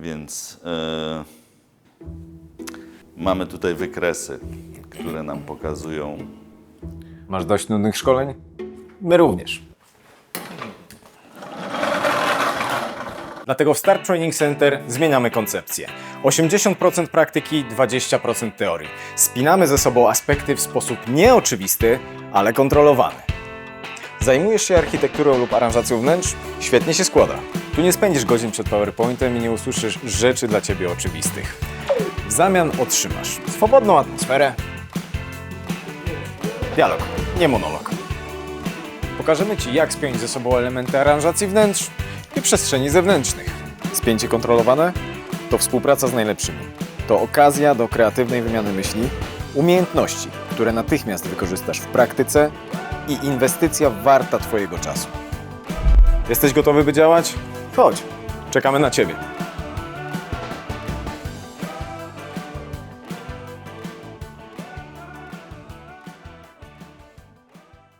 Więc e, mamy tutaj wykresy, które nam pokazują Masz dość nudnych szkoleń? My również. Dlatego w Start Training Center zmieniamy koncepcję. 80% praktyki, 20% teorii. Spinamy ze sobą aspekty w sposób nieoczywisty, ale kontrolowany. Zajmujesz się architekturą lub aranżacją wnętrz? Świetnie się składa. Tu nie spędzisz godzin przed PowerPointem i nie usłyszysz rzeczy dla Ciebie oczywistych. W zamian otrzymasz swobodną atmosferę, dialog, nie monolog. Pokażemy Ci, jak spiąć ze sobą elementy aranżacji wnętrz i przestrzeni zewnętrznych. Spięcie kontrolowane to współpraca z najlepszymi. To okazja do kreatywnej wymiany myśli, umiejętności, które natychmiast wykorzystasz w praktyce i inwestycja warta Twojego czasu. Jesteś gotowy, by działać? Chodź, czekamy na Ciebie.